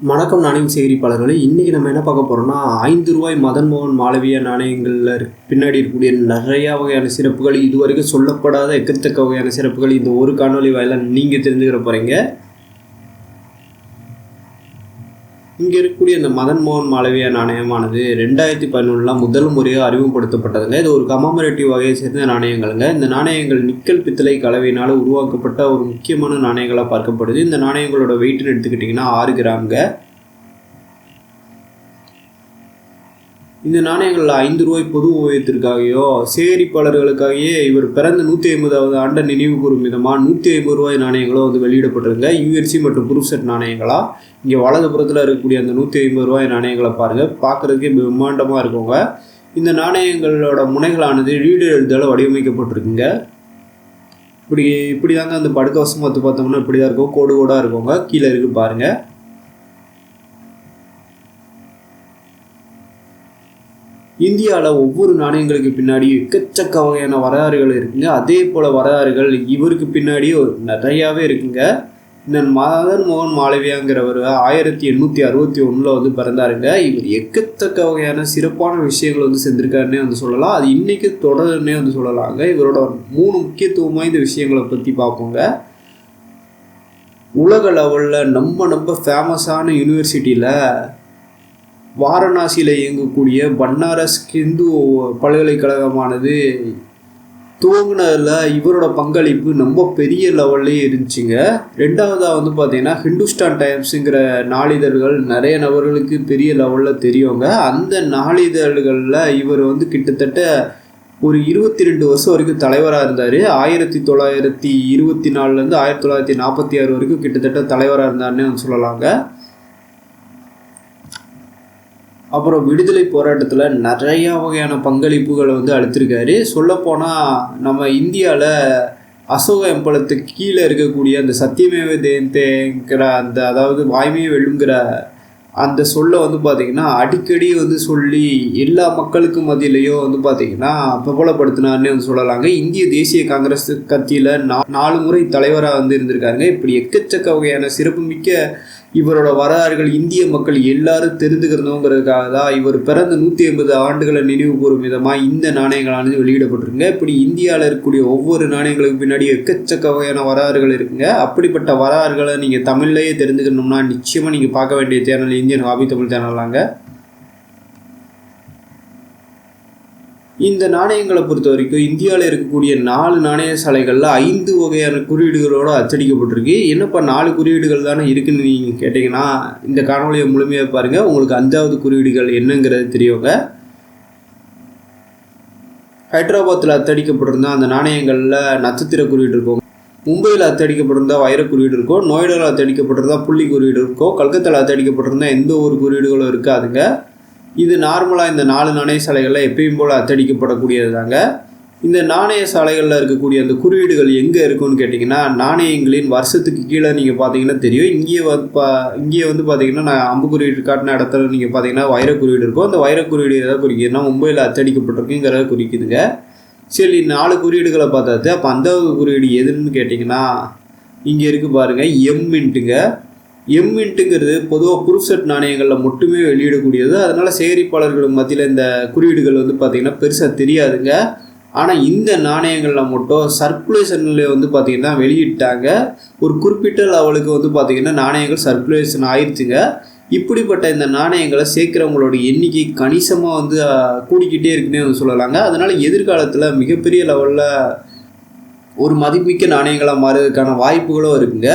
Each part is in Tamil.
வணக்கம் நாணயம் சேகரிப்பாளர்களே. இன்றைக்கி நம்ம என்ன பார்க்க போகிறோம்னா ஐந்து ரூபாய் மதன் மோகன் மாளவியா நாணயங்களில் பின்னாடி இருக்கக்கூடிய நிறையா வகையான சிறப்புகள் இதுவரைக்கும் சொல்லப்படாத எக்கத்தக்க வகையான சிறப்புகள் இந்த ஒரு காணொளி வாயிலாக நீங்கள் தெரிஞ்சுக்கிற போகிறீங்க இங்கே இருக்கக்கூடிய இந்த மதன் மோகன் மாளவியா நாணயமானது ரெண்டாயிரத்தி பதினொன்றில் முதல் முறையாக அறிமுகப்படுத்தப்பட்டதுங்க. இது ஒரு கமாமரேட்டிவ் வகையை சேர்ந்த நாணயங்களுங்க. இந்த நாணயங்கள் நிக்கல் பித்தளை கலவையினால் உருவாக்கப்பட்ட ஒரு முக்கியமான நாணயங்களாக பார்க்கப்படுது. இந்த நாணயங்களோட வெயிட்னு எடுத்துக்கிட்டிங்கன்னா ஆறு கிராம்ங்க. இந்த நாணயங்களில் ஐந்து ரூபாய் பொது ஓவியத்திற்காகவோ சேகரிப்பாளர்களுக்காகவே இவர் பிறந்த நூற்றி ஐம்பதாவது ஆண்டை நினைவு கூறும் விதமாக நூற்றி ஐம்பது ரூபாய் நாணயங்களும் வந்து வெளியிடப்பட்டிருங்க. யூஎர்சி மற்றும் ப்ரூஃப் நாணயங்களா? இங்கே வலதுபுறத்தில் இருக்கக்கூடிய அந்த நூற்றி ஐம்பது ரூபாய் நாணயங்களை பாருங்கள் பார்க்குறதுக்கே பிரம்மாண்டமாக இருக்குங்க. இந்த நாணயங்களோட முனைகளானது ரீடர் எழுதால் வடிவமைக்கப்பட்டிருக்குங்க. இப்படி இப்படி தாங்க அந்த படுக்க வசமத்து பார்த்தோம்னா இப்படி தான் இருக்கும். கோடு கோடாக இருக்குங்க. கீழே இருக்கு பாருங்கள் இந்தியாவில் ஒவ்வொரு நாணயங்களுக்கு பின்னாடி எக்கச்சக்க வகையான வரலாறுகள் இருக்குங்க. அதே போல் வரலாறுகள் இவருக்கு பின்னாடி நிறையாவே இருக்குங்க. இந்த மதன் மோகன் மாளவியாங்கிறவர் ஆயிரத்தி எண்ணூற்றி அறுபத்தி ஒன்றில் வந்து பிறந்தாருங்க. இவர் எக்கத்தக்க வகையான சிறப்பான விஷயங்கள் வந்து செஞ்சுருக்காருன்னே வந்து சொல்லலாம். அது இன்றைக்கி தொடருன்னே வந்து சொல்லலாங்க. இவரோட மூணு முக்கியத்துவம் வாய்ந்த விஷயங்களை பற்றி பார்ப்போங்க. உலக லெவலில் நம்ம நம்ம ஃபேமஸான யூனிவர்சிட்டியில் வாரணாசியில் இயங்கக்கூடிய பன்னாரஸ் ஹிந்து பல்கலைக்கழகமானது துவங்கினதில் இவரோட பங்களிப்பு ரொம்ப பெரிய லெவல்லே இருந்துச்சுங்க. ரெண்டாவதாக வந்து பார்த்திங்கன்னா ஹிந்துஸ்தான் டைம்ஸுங்கிற நாளிதழ்கள் நிறைய நபர்களுக்கு பெரிய லெவலில் தெரியுங்க. அந்த நாளிதழ்களில் இவர் வந்து கிட்டத்தட்ட ஒரு இருபத்தி ரெண்டு வருஷம் வரைக்கும் தலைவராக இருந்தார். ஆயிரத்தி தொள்ளாயிரத்தி இருபத்தி நாலுலேருந்து ஆயிரத்தி தொள்ளாயிரத்தி நாற்பத்தி ஆறு வரைக்கும் கிட்டத்தட்ட தலைவராக இருந்தார்னே வந்து சொல்லலாங்க. அப்புறம் விடுதலை போராட்டத்தில் நிறையா வகையான பங்களிப்புகளை வந்து அளித்திருக்காரு. சொல்லப்போனால் நம்ம இந்தியாவில் அசோக எம்பலத்துக்கு கீழே இருக்கக்கூடிய அந்த சத்தியமேவ ஜெயந்தேங்கிற அந்த அதாவது வாய்மையை வெல்லுங்கிற அந்த சொல்லை வந்து பார்த்திங்கன்னா அடிக்கடி வந்து சொல்லி எல்லா மக்களுக்கும் மத்தியிலையும் வந்து பார்த்திங்கன்னா பிரபலப்படுத்தினார்னு வந்து சொல்லலாங்க. இந்திய தேசிய காங்கிரஸ் கட்சியில் நா நாலு முறை தலைவராக வந்து இருந்திருக்காருங்க. இப்படி எக்கச்சக்க வகையான சிறப்புமிக்க இவரோட வரலாறுகள் இந்திய மக்கள் எல்லாரும் தெரிந்துக்கிறணுங்கிறதுக்காக தான் இவர் பிறந்த நூற்றி ஐம்பது ஆண்டுகளை நினைவு கூறும் விதமாக இந்த நாணயங்களானது வெளியிடப்பட்டிருங்க இப்படி இந்தியாவில் இருக்கக்கூடிய ஒவ்வொரு நாணயங்களுக்கு பின்னாடி எக்கச்சக்க வகையான வரலாறுகள் இருக்குங்க. அப்படிப்பட்ட வரலாறுகளை நீங்கள் தமிழ்லேயே தெரிஞ்சுக்கணும்னா நிச்சயமாக நீங்கள் பார்க்க வேண்டிய சேனல் இந்தியன் ஹாபி தமிழ் சேனலாங்க இந்த நாணயங்களை பொறுத்த வரைக்கும் இந்தியாவில் இருக்கக்கூடிய நாலு நாணய சாலைகளில் ஐந்து வகையான குறியீடுகளோடு அச்சடிக்கப்பட்டிருக்கு. என்னப்பா நாலு குறியீடுகள் தானே இருக்குன்னு நீங்கள் கேட்டிங்கன்னா இந்த காணொலியை முழுமையாக பாருங்கள் உங்களுக்கு அஞ்சாவது குறியீடுகள் என்னங்கிறது தெரியவங்க ஹைதராபாத்தில் அத்தடிக்கப்பட்டிருந்த அந்த நாணயங்களில் நட்சத்திர குறியீடு இருக்கும். மும்பையில் அத்தடிக்கப்பட்டிருந்தா வைர குறியீடு இருக்கும். நோய்டாவில் அத்தடிக்கப்பட்டிருந்தா புள்ளி குறியீடு இருக்கும். கல்கத்தாவில் அத்தடிக்கப்பட்டிருந்தால் எந்த ஒரு குறியீடுகளும் இருக்காதுங்க. இது நார்மலாக இந்த நாலு நாணய சாலைகளில் எப்பயும் போல் அத்தடிக்கப்படக்கூடியது தாங்க இந்த நாணய சாலைகளில் இருக்கக்கூடிய அந்த குறியீடுகள் எங்கே இருக்குன்னு கேட்டிங்கன்னா நாணயங்களின் வருஷத்துக்கு கீழே நீங்கள் பார்த்தீங்கன்னா தெரியும். இங்கேயே வந்து பா இங்கேயே வந்து பார்த்தீங்கன்னா நான் அம்பு குறியீடு காட்டின இடத்துல நீங்கள் பார்த்தீங்கன்னா வைர குறியீடு இருக்கும். அந்த வைர குறியீடு எதாவது குறிக்குதுன்னா மும்பையில் அச்சடிக்கப்பட்டிருக்குங்கிறத குறிக்குதுங்க. சரி நாலு குறியீடுகளை பார்த்தாச்சு. அப்போ அந்த குறியீடு எதுன்னு கேட்டிங்கன்னா இங்கே இருக்குது பாருங்கள் எம்மின்ட்டுங்க எம் மின்ட்டுங்கிறது பொதுவாக செட் நாணயங்களில் மட்டுமே வெளியிடக்கூடியது. அதனால் சேகரிப்பாளர்கள் மத்தியில் இந்த குறியீடுகள் வந்து பார்த்திங்கன்னா பெருசாக தெரியாதுங்க. ஆனால் இந்த நாணயங்களில் மட்டும் சர்க்குலேஷனில் வந்து பார்த்திங்கன்னா வெளியிட்டாங்க. ஒரு குறிப்பிட்ட லெவலுக்கு வந்து பார்த்திங்கன்னா நாணயங்கள் சர்க்குலேஷன் ஆயிடுச்சுங்க இப்படிப்பட்ட இந்த நாணயங்களை சேர்க்குறவங்களோட எண்ணிக்கை கணிசமாக வந்து கூடிக்கிட்டே இருக்குன்னே வந்து சொல்லலாங்க. அதனால் எதிர்காலத்தில் மிகப்பெரிய லெவலில் ஒரு மதிப்புமிக்க நாணயங்களாக மாறுறதுக்கான வாய்ப்புகளும் இருக்குங்க.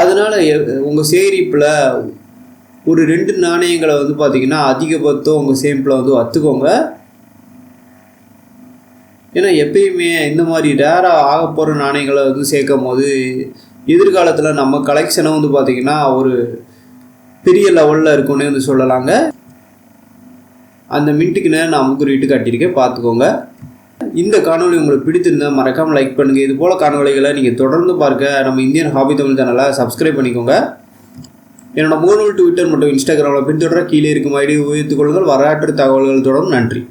அதனால் உங்கள் சேகரிப்பில் ஒரு ரெண்டு நாணயங்களை வந்து பார்த்திங்கன்னா அதிகபட்சம் உங்கள் சேமிப்பில் வந்து வத்துக்கோங்க. ஏன்னா எப்பயுமே இந்த மாதிரி ரேராக ஆக போகிற நாணயங்களை வந்து சேர்க்கும் போது எதிர்காலத்தில் நம்ம கலெக்ஷனை வந்து பார்த்திங்கன்னா ஒரு பெரிய லெவலில் இருக்கும்னே வந்து சொல்லலாங்க. அந்த மின்ட்டுக்கு நான் முக்குறிட்டு கட்டியிருக்கேன். பார்த்துக்கோங்க இந்த காணொளி உங்களுக்கு பிடித்திருந்தா மறக்காமல் லைக் பண்ணுங்கள் இது போல் காணொளிகளை நீங்கள் தொடர்ந்து பார்க்க நம்ம இந்தியன் ஹாபி தமிழ் சேனலை சப்ஸ்கிரைப் பண்ணிக்கோங்க. என்னோட மூணு ட்விட்டர் மற்றும் இன்ஸ்டாகிராமில் பின்தொடர கீழே இருக்கும் ஐடி உபயோகித்துக் கொள்ளுங்கள். வரலாற்று தகவல்கள் தொடரும் நன்றி.